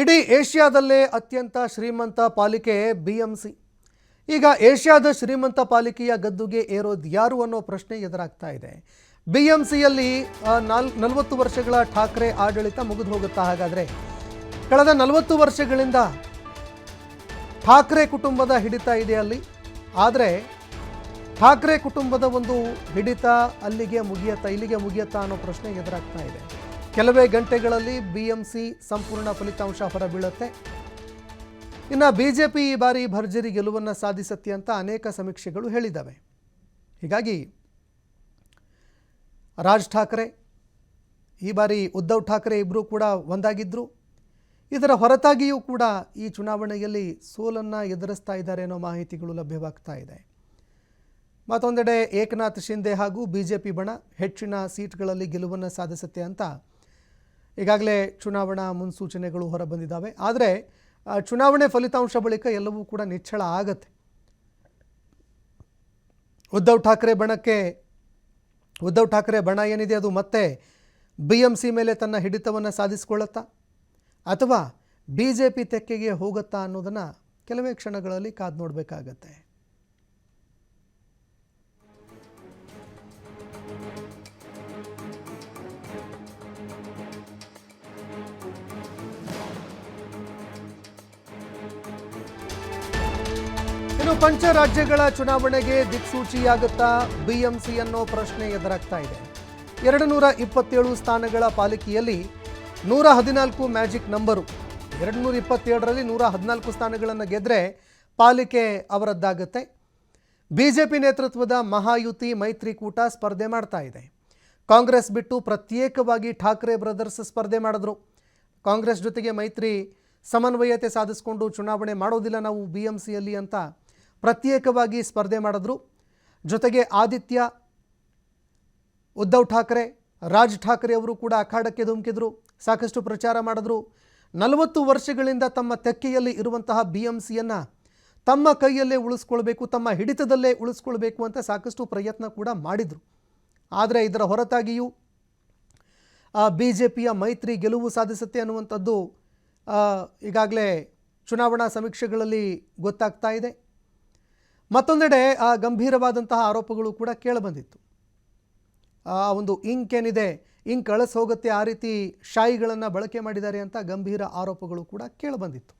ಇಡೀ ಏಷ್ಯಾದಲ್ಲೇ ಅತ್ಯಂತ ಶ್ರೀಮಂತ ಪಾಲಿಕೆ ಬಿ ಎಂ ಸಿ ಈಗ ಏಷ್ಯಾದ ಶ್ರೀಮಂತ ಪಾಲಿಕೆಯ ಗದ್ದುಗೆ ಏರೋದು ಯಾರು ಅನ್ನೋ ಪ್ರಶ್ನೆ ಎದುರಾಗ್ತಾ ಇದೆ. ಬಿ ಎಂ ಸಿಯಲ್ಲಿ ನಾಲ್, ನಲವತ್ತು ವರ್ಷಗಳ ಠಾಕ್ರೆ ಆಡಳಿತ ಮುಗಿದು ಹೋಗುತ್ತಾ ಹಾಗಾದರೆ ಕಳೆದ ನಲವತ್ತು ವರ್ಷಗಳಿಂದ ಠಾಕ್ರೆ ಕುಟುಂಬದ ಹಿಡಿತ ಇದೆ ಅಲ್ಲಿ. ಆದರೆ ಠಾಕ್ರೆ ಕುಟುಂಬದ ಒಂದು ಹಿಡಿತ ಅಲ್ಲಿಗೆ ಮುಗಿಯತ್ತಾ, ಇಲ್ಲಿಗೆ ಮುಗಿಯತ್ತಾ ಅನ್ನೋ ಪ್ರಶ್ನೆ ಎದುರಾಗ್ತಾ ಇದೆ. ಕೆಲವೇ ಗಂಟೆಗಳಲ್ಲಿ ಬಿ ಎಂ ಸಿ ಸಂಪೂರ್ಣ ಫಲಿತಾಂಶ ಹೊರಬೀಳುತ್ತೆ ಇನ್ನು ಬಿಜೆಪಿ ಈ ಬಾರಿ ಭರ್ಜರಿ ಗೆಲುವನ್ನು ಸಾಧಿಸತ್ತೆ ಅಂತ ಅನೇಕ ಸಮೀಕ್ಷೆಗಳು ಹೇಳಿದ್ದಾವೆ ಹೀಗಾಗಿ ರಾಜ್ ಠಾಕ್ರೆ, ಈ ಬಾರಿ ಉದ್ಧವ್ ಠಾಕ್ರೆ ಇಬ್ಬರೂ ಕೂಡ ಒಂದಾಗಿದ್ದರು ಇದರ ಹೊರತಾಗಿಯೂ ಕೂಡ ಈ ಚುನಾವಣೆಯಲ್ಲಿ ಸೋಲನ್ನು ಎದುರಿಸ್ತಾ ಇದ್ದಾರೆ ಅನ್ನೋ ಮಾಹಿತಿಗಳು ಲಭ್ಯವಾಗ್ತಾ ಇದೆ. ಮತ್ತೊಂದೆಡೆ ಏಕನಾಥ್ ಶಿಂದೆ ಹಾಗೂ ಬಿ ಜೆ ಪಿ ಬಣ ಹೆಚ್ಚಿನ ಸೀಟ್ಗಳಲ್ಲಿ ಗೆಲುವನ್ನು ಸಾಧಿಸುತ್ತೆ ಅಂತ ಈಗಾಗಲೇ ಚುನಾವಣಾ ಮುನ್ಸೂಚನೆಗಳು ಹೊರಬಂದಿದ್ದಾವೆ. ಆದರೆ ಚುನಾವಣೆ ಫಲಿತಾಂಶ ಬಳಿಕ ಎಲ್ಲವೂ ಕೂಡ ನಿಚ್ಚಳ ಆಗತ್ತೆ. ಉದ್ಧವ್ ಠಾಕ್ರೆ ಬಣಕ್ಕೆ, ಉದ್ಧವ್ ಠಾಕ್ರೆ ಬಣ ಏನಿದೆ ಅದು ಮತ್ತೆ ಬಿ ಎಂ ಸಿ ಮೇಲೆ ತನ್ನ ಹಿಡಿತವನ್ನು ಸಾಧಿಸಿಕೊಳ್ಳುತ್ತಾ? ಅಥವಾ ಬಿ ಜೆ ಪಿ ತೆಕ್ಕೆಗೆ ಹೋಗುತ್ತಾ ಅನ್ನೋದನ್ನು ಕೆಲವೇ ಕ್ಷಣಗಳಲ್ಲಿ ಕಾದು ನೋಡಬೇಕಾಗತ್ತೆ. ಪಂಚ ರಾಜ್ಯಗಳ ಚುನಾವಣೆಗೆ ದಿಕ್ಸೂಚಿಯಾಗುತ್ತಾ ಬಿಎಂಸಿ ಅನ್ನೋ ಪ್ರಶ್ನೆ ಎದುರಾಗ್ತಾ ಇದೆ. ಎರಡು ನೂರ ಇಪ್ಪತ್ತೇಳು ಸ್ಥಾನಗಳ ಪಾಲಿಕೆಯಲ್ಲಿ ನೂರ ಹದಿನಾಲ್ಕು ಮ್ಯಾಜಿಕ್ ನಂಬರು. ಎರಡು ನೂರ ಇಪ್ಪತ್ತೇಳರಲ್ಲಿ ನೂರ ಹದಿನಾಲ್ಕು ಸ್ಥಾನಗಳನ್ನು ಗೆದ್ದರೆ ಪಾಲಿಕೆ ಅವರದ್ದಾಗುತ್ತೆ. ಬಿ ಜೆ ಪಿ ನೇತೃತ್ವದ ಮಹಾಯುತಿ ಮೈತ್ರಿಕೂಟ ಸ್ಪರ್ಧೆ ಮಾಡ್ತಾ ಇದೆ. ಕಾಂಗ್ರೆಸ್ ಬಿಟ್ಟು ಪ್ರತ್ಯೇಕವಾಗಿ ಠಾಕ್ರೆ ಬ್ರದರ್ಸ್ ಸ್ಪರ್ಧೆ ಮಾಡಿದ್ರು. ಕಾಂಗ್ರೆಸ್ ಜೊತೆಗೆ ಮೈತ್ರಿ ಸಮನ್ವಯತೆ ಸಾಧಿಸಿಕೊಂಡು ಚುನಾವಣೆ ಮಾಡೋದಿಲ್ಲ ನಾವು ಬಿ ಎಂ ಸಿಯಲ್ಲಿ ಅಂತ ಪ್ರತ್ಯೇಕವಾಗಿ ಸ್ಪರ್ಧೆ ಮಾಡಿದ್ರು. ಜೊತೆಗೆ ಆದಿತ್ಯ, ಉದ್ಧವ್ ಠಾಕ್ರೆ, ರಾಜ್ ಠಾಕ್ರೆ ಅವರು ಕೂಡ ಅಖಾಡಕ್ಕೆ ಧುಮುಕಿದ್ರು. ಸಾಕಷ್ಟು ಪ್ರಚಾರ ಮಾಡಿದ್ರು. ನಲವತ್ತು ವರ್ಷಗಳಿಂದ ತಮ್ಮ ತೆಕ್ಕೆಯಲ್ಲಿ ಇರುವಂತಹ ಬಿ ಎಂ ಸಿಯನ್ನು ತಮ್ಮ ಕೈಯಲ್ಲೇ ಉಳಿಸ್ಕೊಳ್ಬೇಕು, ತಮ್ಮ ಹಿಡಿತದಲ್ಲೇ ಉಳಿಸ್ಕೊಳ್ಬೇಕು ಅಂತ ಸಾಕಷ್ಟು ಪ್ರಯತ್ನ ಕೂಡ ಮಾಡಿದರು. ಆದರೆ ಇದರ ಹೊರತಾಗಿಯೂ ಬಿ ಜೆ ಪಿಯ ಮೈತ್ರಿ ಗೆಲುವು ಸಾಧಿಸುತ್ತೆ ಅನ್ನುವಂಥದ್ದು ಈಗಾಗಲೇ ಚುನಾವಣಾ ಸಮೀಕ್ಷೆಗಳಲ್ಲಿ ಗೊತ್ತಾಗ್ತಾ ಇದೆ. ಮತ್ತೊಂದೆಡೆ ಆ ಗಂಭೀರವಾದಂತಹ ಆರೋಪಗಳು ಕೂಡ ಕೇಳಬಂದಿತ್ತು. ಆ ಒಂದು ಇಂಕ್ ಏನಿದೆ, ಇಂಕ್ ಕಳಿಸ್ ಹೋಗುತ್ತೆ, ಆ ರೀತಿ ಶಾಯಿಗಳನ್ನು ಬಳಕೆ ಮಾಡಿದ್ದಾರೆ ಅಂತ ಗಂಭೀರ ಆರೋಪಗಳು ಕೂಡ ಕೇಳಿಬಂದಿತ್ತು.